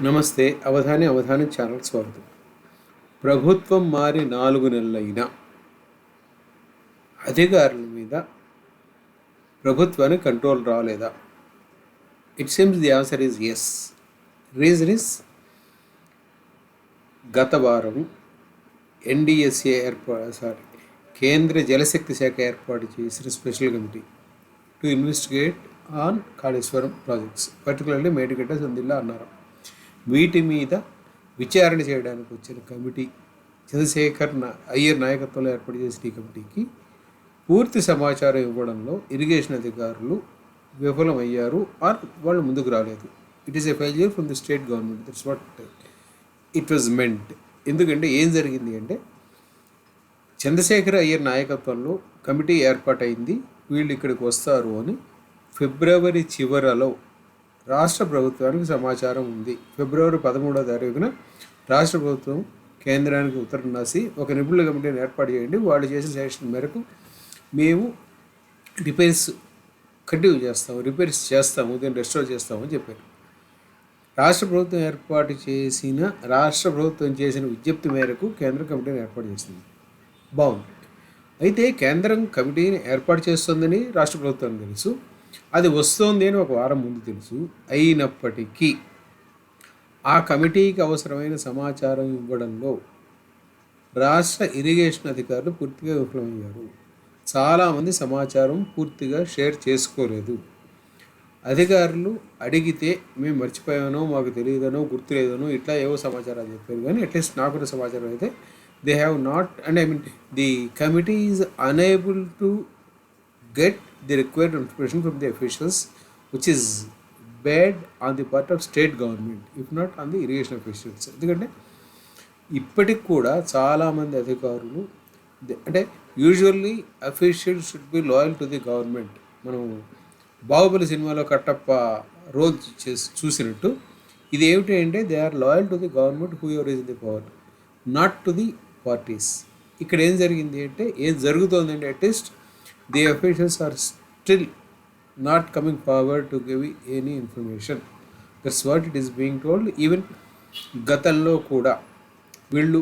నమస్తే అవధాని అవధానం ఛానల్ స్వాగతం. ప్రభుత్వం మారి నాలుగు నెలలైనా అధికారుల మీద ప్రభుత్వానికి కంట్రోల్ రాలేదా? It seems the answer is yes reason is గత వారం ఎన్డిఎస్ఏ ఏర్పాటు సారీ కేంద్ర జలశక్తి శాఖ ఏర్పాటు చేసిన special committee to investigate on Kaleshwaram projects particularly Medigadda Sundilla అన్నారు. వీటి మీద విచారణ చేయడానికి వచ్చిన కమిటీ చంద్రశేఖర్ అయ్యర్ నాయకత్వంలో ఏర్పాటు చేసిన ఈ కమిటీకి పూర్తి సమాచారం ఇవ్వడంలో ఇరిగేషన్ అధికారులు విఫలమయ్యారు ఆర్ వాళ్ళు ముందుకు రాలేదు. It is a failure from the state government that's what it was meant ఎందుకంటే ఏం జరిగింది అంటే చంద్రశేఖర్ అయ్యర్ నాయకత్వంలో కమిటీ ఏర్పాటైంది వీళ్ళు ఇక్కడికి వస్తారు అని ఫిబ్రవరి చివరలో రాష్ట్ర ప్రభుత్వానికి సమాచారం ఉంది. ఫిబ్రవరి పదమూడవ తారీఖున రాష్ట్ర ప్రభుత్వం కేంద్రానికి ఉత్తరం రాసి ఒక నిపుణుల కమిటీని ఏర్పాటు చేయండి. వాళ్ళు చేసిన సజెషన్ మేరకు మేము రిపేర్స్ కంటిన్యూ చేస్తాము రిపేర్స్ చేస్తాము దీన్ని రెస్టోర్ చేస్తామని చెప్పారు. రాష్ట్ర ప్రభుత్వం ఏర్పాటు చేసిన రాష్ట్ర ప్రభుత్వం చేసిన విజ్ఞప్తి మేరకు కేంద్ర కమిటీని ఏర్పాటు చేసింది. బాగుంది. అయితే కేంద్రం కమిటీని ఏర్పాటు చేస్తుందని రాష్ట్ర ప్రభుత్వం తెలుసు. అది వస్తోంది అని ఒక వారం ముందు తెలుసు. అయినప్పటికీ ఆ కమిటీకి అవసరమైన సమాచారం ఇవ్వడంలో రాష్ట్ర ఇరిగేషన్ అధికారులు పూర్తిగా విఫలమయ్యారు. చాలామంది సమాచారం పూర్తిగా షేర్ చేసుకోలేదు. అధికారులు అడిగితే మేము మర్చిపోయానో మాకు తెలియదనో గుర్తులేదనో ఇట్లా ఏవో సమాచారాలు చెప్పారు. కానీ అట్లీస్ట్ నాకు సమాచారం అయితే they have not and I mean the committee is unable to get the required information from the officials, which is bad on the part of state government, if not on the irrigation officials. ఎందుకంటే ఇప్పటికి కూడా చాలామంది అధికారులు అంటే usually official should be loyal to the government మనం బాహుబలి సినిమాలో Kattappa role చేసి చూసినట్టు ఇది ఏమిటి అంటే they are loyal to the government whoever is the power not to the parties ఇక్కడ ఏం జరిగింది అంటే ఏం జరుగుతోంది అంటే at least the officials are still not coming forward to give any information that's what it is being told even గతంలో కూడా వీళ్ళు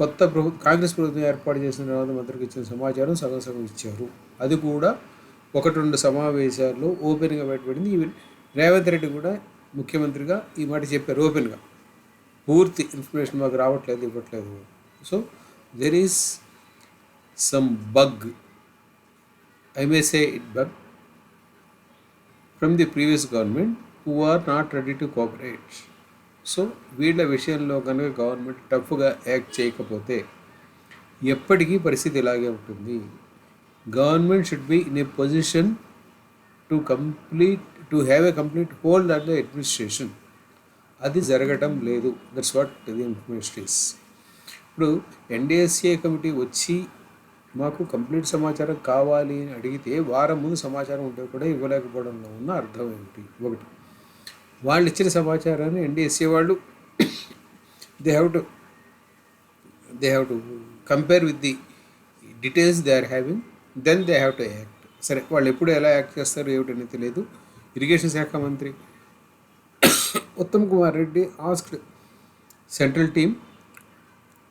కొత్త ప్రభుత్వం కాంగ్రెస్ ప్రభుత్వం ఏర్పాటు చేసిన తర్వాత మంత్రికి ఇచ్చిన సమాచారం సగం సగం ఇచ్చారు. అది కూడా ఒకటి రెండు సమావేశాల్లో ఓపెన్గా బయటపడింది. ఈవెన్ రేవంత్ రెడ్డి కూడా ముఖ్యమంత్రిగా ఈ మాట చెప్పారు ఓపెన్గా. పూర్తి ఇన్ఫర్మేషన్ మాకు రావట్లేదు ఇవ్వట్లేదు. So there is some bug I may say it bug from the previous government who are not ready to cooperate. So వీళ్ళ విషయంలో కనుక గవర్నమెంట్ టఫ్గా యాక్ట్ చేయకపోతే ఎప్పటికీ పరిస్థితి ఇలాగే ఉంటుంది. Government should be in a position to complete to have a complete hold on the administration అది జరగటం లేదు. That's what the information is ఇప్పుడు ఎన్డిఎస్ఏ కమిటీ వచ్చి మాకు కంప్లీట్ సమాచారం కావాలి అని అడిగితే వారం ముందు సమాచారం ఉంటే కూడా ఇవ్వలేకపోవడంలో ఉన్న అర్థం ఏమిటి ఒకటి. వాళ్ళు ఇచ్చిన సమాచారాన్ని ఎన్డీఎస్సీ వాళ్ళు they have to they have to compare with the details they are having then they have to act. సరే వాళ్ళు ఎప్పుడు ఎలా యాక్ట్ చేస్తారు ఏమిటని తెలియదు. ఇరిగేషన్ శాఖ మంత్రి Uttam Kumar Reddy asked central team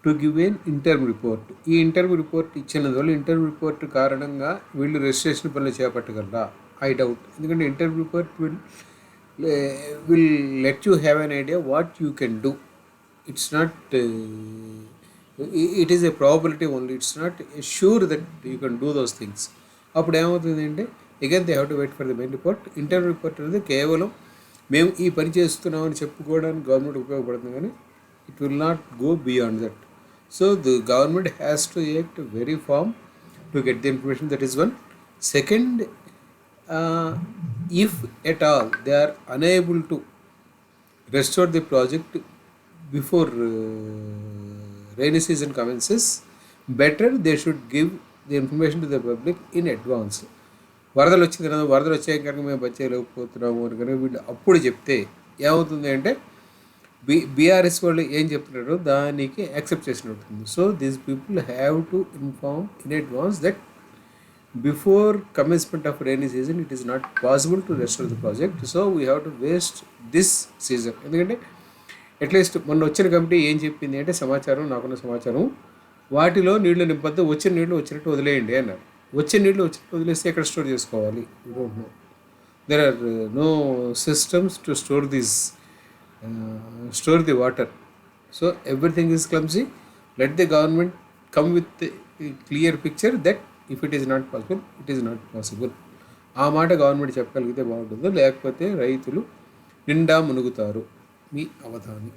to give an interview report ఈ ఇంటర్వ్యూ రిపోర్ట్ ఇచ్చినందువల్ల ఇంటర్వ్యూ రిపోర్ట్ కారణంగా వీళ్ళు రిజిస్ట్రేషన్ పనులు చేపట్టగలరా? ఐ డౌట్ ఎందుకంటే interview report will will let you have an idea what you can do it's not it is a probability only it's not sure that you can do those things అప్పుడు ఏమవుతుంది అంటే again they have to wait for the main report interview report అనేది కేవలం మేము ఈ పని చేస్తున్నామని చెప్పుకోవడానికి గవర్నమెంట్ ఉపయోగపడుతుంది కానీ it will not go beyond that so the government has to act very firm to get the information that is one second if at all they are unable to restore the project before uh, season season better they they give give information information to the public in వరదలు వచ్చింది కదా వరదలు వచ్చాక కనుక మేము బచ్చేయలేకపోతున్నాము అని కనుక వీళ్ళు అప్పుడు చెప్తే ఏమవుతుంది అంటే బి బీఆర్ఎస్ వాళ్ళు ఏం చెప్తున్నారో దానికి యాక్సెప్ట్ చేసినట్టు so these people have to inform in advance that before commencement of rainy season it is not to to restore the project so we have to waste this season ఎందుకంటే at least మొన్న వచ్చిన committee ఏం చెప్పింది అంటే సమాచారం నాకున్న సమాచారం వాటిలో నీళ్ళు నింపద్దు వచ్చిన నీళ్ళు వచ్చినట్టు వదిలేయండి అన్నారు. వచ్చిన నీళ్ళు వచ్చినట్టు వదిలేస్తే ఎక్కడ స్టోర్ చేసుకోవాలి? Don't know there are no systems to store this store the water so everything is clumsy let the government come with clear picture that if it is not possible it is not possible ఆ మాట government చెప్పగలిగితే బాగుంటుందో లేకపోతే రైతులు నిండా మునుగుతారు. మీ అవధాని.